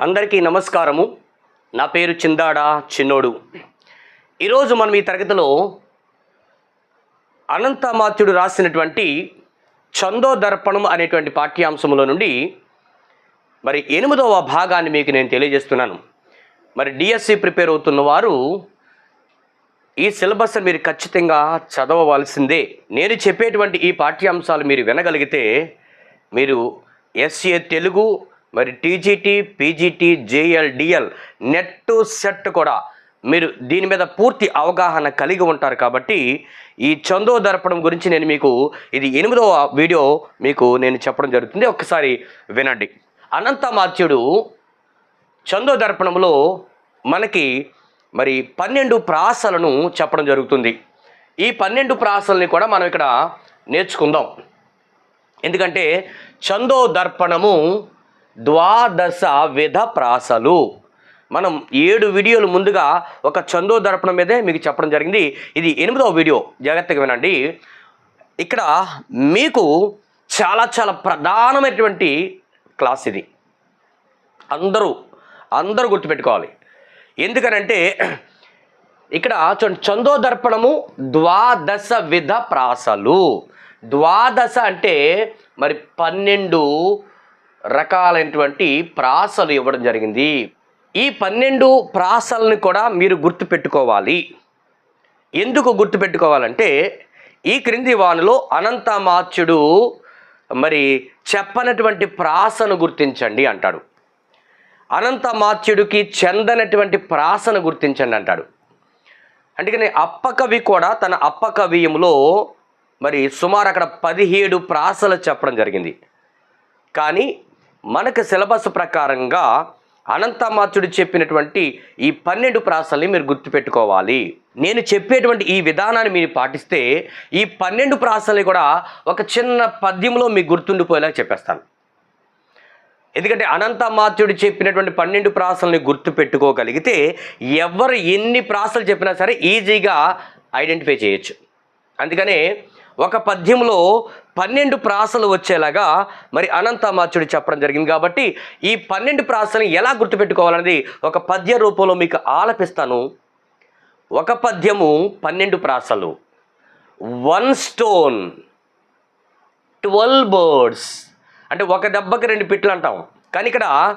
అందరికీ నమస్కారము. నా పేరు చిందాడ చిన్నోడు. ఈరోజు మనం ఈ తరగతిలో అనంతమాత్యుడు రాసినటువంటి చందో దర్పణం అనేటువంటి పాఠ్యాంశంలో నుండి మరి ఎనిమిదవ భాగాన్ని మీకు నేను తెలియజేస్తున్నాను. మరి డిఎస్సి ప్రిపేర్ అవుతున్న వారు ఈ సిలబస్ మీరు ఖచ్చితంగా చదవవలసిందే. నేను చెప్పేటువంటి ఈ పాఠ్యాంశాలు మీరు వినగలిగితే మీరు ఎస్ఏ తెలుగు మరి TGT PGT JL DL NET SET కూడా మీరు దీని మీద పూర్తి అవగాహన కలిగి ఉంటారు కాబట్టి ఈ చందో దర్పణం గురించి నేను మీకు ఇది ఎనిమిదవ వీడియో మీకు నేను చెప్పడం జరుగుతుంది. ఒక్కసారి వినండి. అనంతమాత్యుడు చందో దర్పణంలో మనకి మరి పన్నెండు ప్రాసలను చెప్పడం జరుగుతుంది. ఈ పన్నెండు ప్రాసల్ని కూడా మనం ఇక్కడ నేర్చుకుందాం. ఎందుకంటే చందో దర్పణము ద్వాదశ విధ ప్రాసలు. మనం ఏడు వీడియోలు ముందుగా ఒక చందో దర్పణం మీదే మీకు చెప్పడం జరిగింది. ఇది ఎనిమిదవ వీడియో. జాగ్రత్తగా వినండి. ఇక్కడ మీకు చాలా చాలా ప్రధానమైనటువంటి క్లాస్ ఇది. అందరూ అందరూ గుర్తుపెట్టుకోవాలి. ఎందుకనంటే ఇక్కడ చూడండి చందో దర్పణము ద్వాదశ విధ ప్రాసలు. ద్వాదశ అంటే మరి పన్నెండు రకాలైనటువంటి ప్రాసలు ఇవ్వడం జరిగింది. ఈ పన్నెండు ప్రాసల్ని కూడా మీరు గుర్తుపెట్టుకోవాలి. ఎందుకు గుర్తుపెట్టుకోవాలంటే ఈ క్రింది వానిలో అనంతమాత్యుడు మరి చెప్పనటువంటి ప్రాసను గుర్తించండి అంటాడు. అనంతమాత్యుడికి చెందనటువంటి ప్రాసను గుర్తించండి అంటాడు. అందుకని అప్పకవి కూడా తన అప్పకవియంలో మరి సుమారు అక్కడ పదిహేడు ప్రాసలు చెప్పడం జరిగింది. కానీ మనకు సిలబస్ ప్రకారంగా అనంతమాత్యుడు చెప్పినటువంటి ఈ పన్నెండు ప్రాసల్ని మీరు గుర్తుపెట్టుకోవాలి. నేను చెప్పేటువంటి ఈ విధానాన్ని మీరు పాటిస్తే ఈ పన్నెండు ప్రాసల్ని కూడా ఒక చిన్న పద్యంలో మీకు గుర్తుండిపోయేలా చెప్పేస్తాను. ఎందుకంటే అనంతమాత్యుడు చెప్పినటువంటి పన్నెండు ప్రాసల్ని గుర్తు పెట్టుకోగలిగితే ఎవరు ఎన్ని ప్రాసలు చెప్పినా సరే ఈజీగా ఐడెంటిఫై చేయొచ్చు. అందుకనే ఒక పద్యంలో పన్నెండు ప్రాసలు వచ్చేలాగా మరి అనంతమాత్యుడు చెప్పడం జరిగింది. కాబట్టి ఈ పన్నెండు ప్రాసల్ని ఎలా గుర్తుపెట్టుకోవాలనేది ఒక పద్య రూపంలో మీకు ఆలపిస్తాను. ఒక పద్యము పన్నెండు ప్రాసలు. One stone twelve birds. అంటే ఒక దెబ్బకి రెండు పిట్లు అంటాం. కానీ ఇక్కడ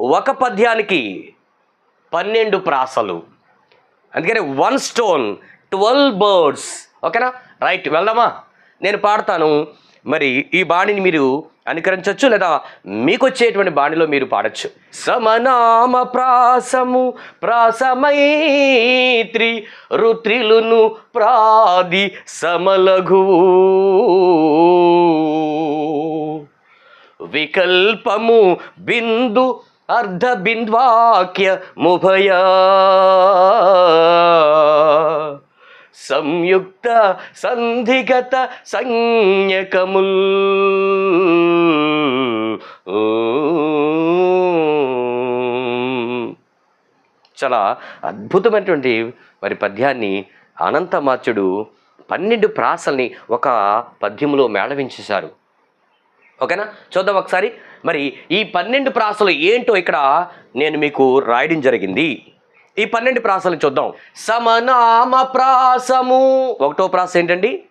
ఒక పద్యానికి పన్నెండు ప్రాసలు. అందుకని వన్ స్టోన్ ట్వెల్వ్ బర్డ్స్. ఓకేనా? రైట్ వెళ్దామా? నేను పాడతాను. మరి ఈ బాణిని మీరు అనుకరించవచ్చు లేదా మీకు వచ్చేటువంటి బాణిలో మీరు పాడచ్చు? సమనామ ప్రాసము ప్రాసమైత్రి రుత్రిలును ప్రాది సమలఘు. వికల్పము బిందు అర్ధ బింద్వాక్య ముభయ సంయుక్త సంధిగత సంజ్ఞకముల్. చాలా అద్భుతమైనటువంటి మరి పద్యాన్ని అనంతమాచుడు పన్నెండు ప్రాసల్ని ఒక పద్యంలో మేళవించేశారు. ఓకేనా? చూద్దాం ఒకసారి. మరి ఈ పన్నెండు ప్రాసలు ఏంటో ఇక్కడ నేను మీకు రాయడం జరిగింది. ఈ పన్నెండు ప్రాసలను చూద్దాం. సమనామ ప్రాసము. ఒకటో ప్రాస ఏంటండి?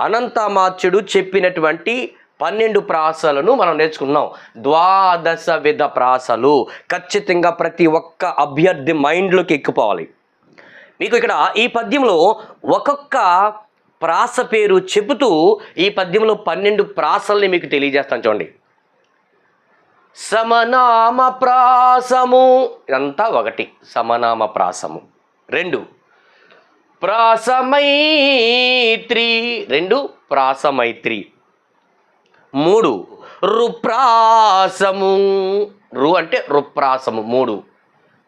అనంతమాత్యుడు చెప్పినటువంటి పన్నెండు ప్రాసలను మనం నేర్చుకున్నాం ద్వాదశ విధ ప్రాసలు. ఖచ్చితంగా ప్రతి ఒక్క అభ్యర్థి మైండ్లోకి ఎక్కిపోవాలి. మీకు ఇక్కడ ఈ పద్యంలో ఒక్కొక్క ప్రాస పేరు చెబుతూ ఈ పద్యంలో పన్నెండు ప్రాసల్ని మీకు తెలియజేస్తాను చూడండి. సమనామ ప్రాసము ఇదంతా ఒకటి సమనామ ప్రాసము రెండు ప్రాసమైత్రి. రెండు ప్రాసమైత్రి. మూడు రుప్రాసము. రు అంటే రుప్రాసము మూడు.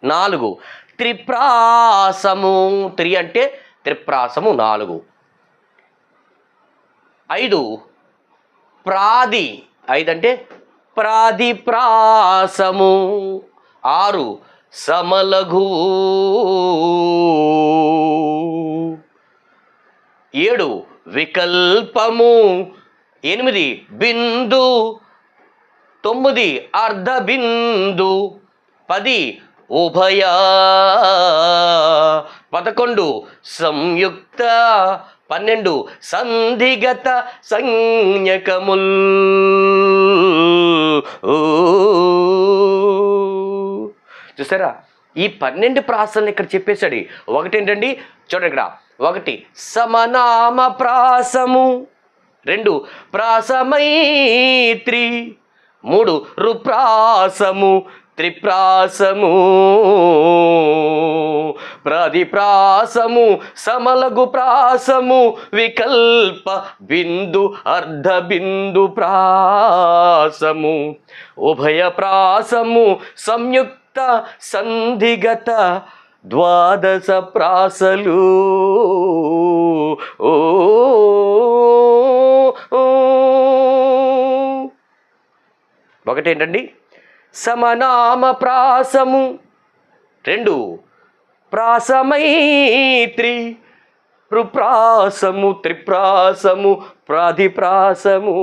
నాలుగు త్రిప్రాసము. త్రి అంటే త్రిప్రాసము నాలుగు. ఐదు ప్రాది. ఐదు అంటే ప్రాదిప్రాసము. ఆరు. సమలఘు. ఏడు. వికల్పము. ఎనిమిది. బిందు. తొమ్మిది. అర్ధ బిందు పది. ఉభయ. పదకొండు. సంయుక్త. పన్నెండు. సంధిగత సంజ్ఞకముల్. చూసారా? ఈ పన్నెండు ప్రాసలను ఇక్కడ చెప్పేశాడు. ఒకటి ఏంటండి? చూడండి ఇక్కడ. ఒకటి సమనామ ప్రాసము. రెండు ప్రాసమైత్రి. మూడు రుప్రాసము. త్రిప్రాసము. ప్రదిప్రాసము సమలగు ప్రాసము వికల్ప బిందు అర్ధ బిందు ప్రాసము. ఉభయ ప్రాసము సంయుక్త సంధిగత ద్వాదశ ప్రాసలు. ఓ. ఒకటేంటండి? సమనామ ప్రాసము. రెండు ప్రాసమైత్రి రుప్రాసము త్రిప్రాసము ప్రాధిప్రాసము.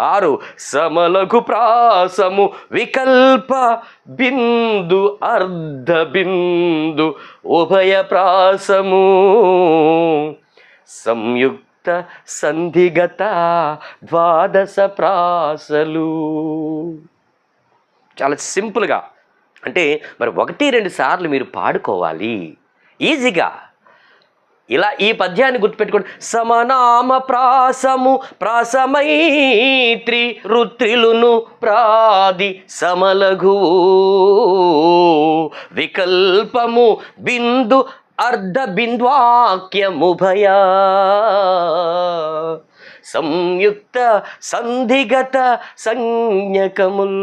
ఆరు సమలఘు ప్రాసము వికల్ప బిందు అర్ధ బిందు ఉభయ ప్రాసము. సంయుక్త సంధిగత ద్వాదశ ప్రాసలు. చాలా సింపుల్గా అంటే మరి ఒకటి రెండు సార్లు మీరు పాడుకోవాలి. ఈజీగా. ఇలా ఈ పద్యాన్ని గుర్తుపెట్టుకోండి. సమనామ ప్రాసము ప్రాసమైత్రి రుత్రిలును ప్రాది సమలఘు. వికల్పము బిందు అర్ధ బింద్వాక్యముభయ. సంయుక్త సంధిగత సంజ్ఞకముల్.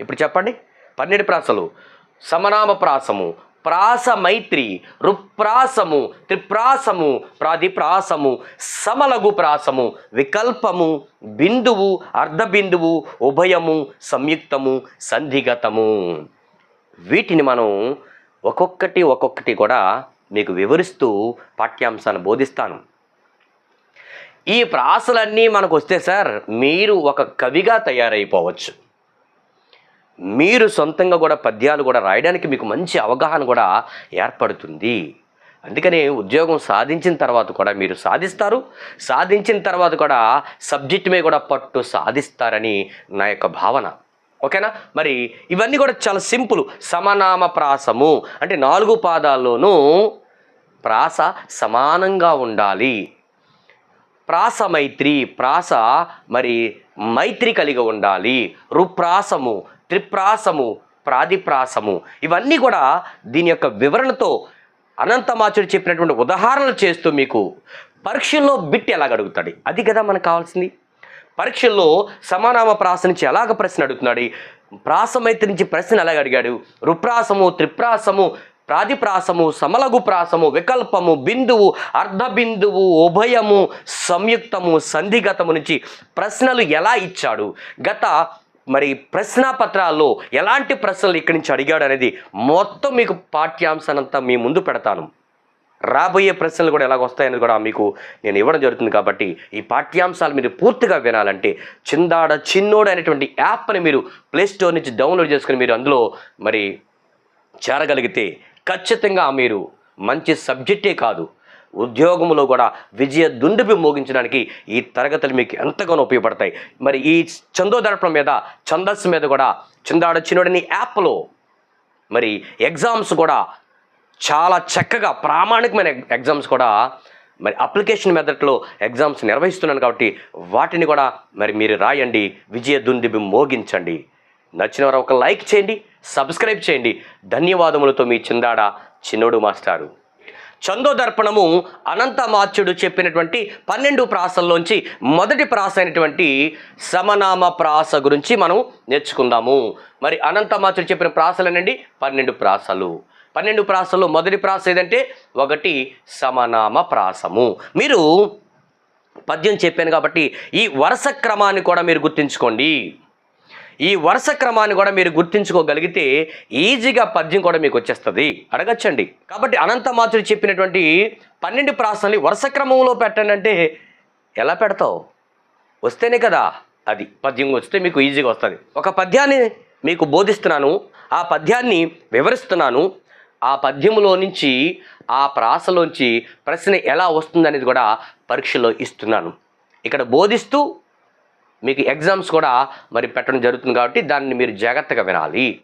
ఇప్పుడు చెప్పండి. పన్నెండు ప్రాసలు. సమనామ ప్రాసము ప్రాస మైత్రి రుప్రాసము త్రిప్రాసము ప్రాదిప్రాసము సమలగు ప్రాసము వికల్పము బిందువు అర్ధబిందువు ఉభయము సంయుక్తము సంధిగతము. వీటిని మనం ఒక్కొక్కటి ఒక్కొక్కటి కూడా మీకు వివరిస్తూ పాఠ్యాంశాన్ని బోధిస్తాను. ఈ ప్రాసలన్నీ మనకు వస్తే సార్ మీరు ఒక కవిగా తయారైపోవచ్చు. మీరు సొంతంగా కూడా పద్యాలు కూడా రాయడానికి మీకు మంచి అవగాహన కూడా ఏర్పడుతుంది. అందుకనే ఉద్యోగం సాధించిన తర్వాత కూడా మీరు సాధిస్తారు. సాధించిన తర్వాత కూడా సబ్జెక్ట్ మీద కూడా పట్టు సాధిస్తారని నా యొక్క భావన. ఓకేనా? మరి ఇవన్నీ కూడా చాలా సింపుల్. సమనామ ప్రాసము అంటే నాలుగు పాదాల్లోనూ ప్రాస సమానంగా ఉండాలి. ప్రాస మైత్రి ప్రాస మరి మైత్రి కలిగి ఉండాలి. రుప్రాసము త్రిప్రాసము ప్రాదిప్రాసము. ఇవన్నీ కూడా దీని యొక్క వివరణతో అనంతమాచుడు చెప్పినటువంటి ఉదాహరణలు చేస్తూ మీకు పరీక్షల్లో బిట్ ఎలాగ అడుగుతాడు? అది కదా మనకు కావాల్సింది. పరీక్షల్లో సమానామ ప్రాస నుంచి ఎలాగ ప్రశ్న అడుగుతున్నాడు? ప్రాసమైతే నుంచి ప్రశ్న ఎలాగ అడిగాడు? రుప్రాసము త్రిప్రాసము ప్రాదిప్రాసము సమలగు ప్రాసము వికల్పము బిందువు అర్ధ బిందువు ఉభయము సంయుక్తము సంధిగతము నుంచి ప్రశ్నలు ఎలా ఇచ్చాడు? గత మరి ప్రశ్నాపత్రాల్లో ఎలాంటి ప్రశ్నలు ఇక్కడి నుంచి అడిగాడు అనేది మొత్తం మీకు పాఠ్యాంశానంతా మీ ముందు పెడతాను. రాబోయే ప్రశ్నలు కూడా ఎలాగ వస్తాయని కూడా మీకు నేను ఇవ్వడం జరుగుతుంది కాబట్టి ఈ పాఠ్యాంశాలు మీరు పూర్తిగా వినాలంటే చిందాడ చిన్నోడు అనేటువంటి యాప్ని మీరు ప్లేస్టోర్ నుంచి డౌన్లోడ్ చేసుకుని మీరు అందులో మరి చేరగలిగితే ఖచ్చితంగా మీరు మంచి సబ్జెక్టే కాదు. ఉద్యోగంలో కూడా విజయ దుండుపి మోగించడానికి ఈ తరగతులు మీకు ఎంతగానో ఉపయోగపడతాయి. మరి ఈ చందోదర్పణం మీద ఛందస్సు మీద కూడా చిందాడ చిన్నోడని యాప్లో మరి ఎగ్జామ్స్ కూడా చాలా చక్కగా ప్రామాణికమైన ఎగ్జామ్స్ కూడా మరి అప్లికేషన్ మెథడ్లో ఎగ్జామ్స్ నిర్వహిస్తున్నాను కాబట్టి వాటిని కూడా మరి మీరు రాయండి విజయ దుందిబి మోగించండి. నచ్చిన వారు ఒక లైక్ చేయండి సబ్స్క్రైబ్ చేయండి. ధన్యవాదములతో మీ చిందాడ చిన్నోడు మాస్టారు. చందోదర్పణము అనంతమాచ్యుడు చెప్పినటువంటి పన్నెండు ప్రాసల్లోంచి మొదటి ప్రాస అయినటువంటి సమనామ ప్రాస గురించి మనం నేర్చుకుందాము. మరి అనంతమాచ్యుడు చెప్పిన ప్రాసలేనండి? పన్నెండు ప్రాసలు. పన్నెండు ప్రాసల్లో మొదటి ప్రాస ఏదంటే ఒకటి సమనామ ప్రాసము. మీరు పద్యం చెప్పాను కాబట్టి ఈ వరుస క్రమాన్ని కూడా మీరు గుర్తుంచుకోండి. ఈ వరుస క్రమాన్ని కూడా మీరు గుర్తించుకోగలిగితే ఈజీగా పద్యం కూడా మీకు వచ్చేస్తుంది. అడగచ్చండి. కాబట్టి అనంత అనంతమాచుడు చెప్పినటువంటి పన్నెండు ప్రాసనలు వరుస క్రమంలో పెట్టండి అంటే ఎలా పెడతావు? వస్తేనే కదా అది పద్యం వస్తే మీకు ఈజీగా వస్తుంది. ఒక పద్యాన్ని మీకు బోధిస్తున్నాను. ఆ పద్యాన్ని వివరిస్తున్నాను. ఆ పద్యములో నుంచి ఆ ప్రాసలోంచి ప్రశ్న ఎలా వస్తుందనేది కూడా పరీక్షలో ఇస్తున్నాను. ఇక్కడ బోధిస్తూ మీకు ఎగ్జామ్స్ కూడా మరి పెట్టడం జరుగుతుంది కాబట్టి దాన్ని మీరు జాగ్రత్తగా వినాలి.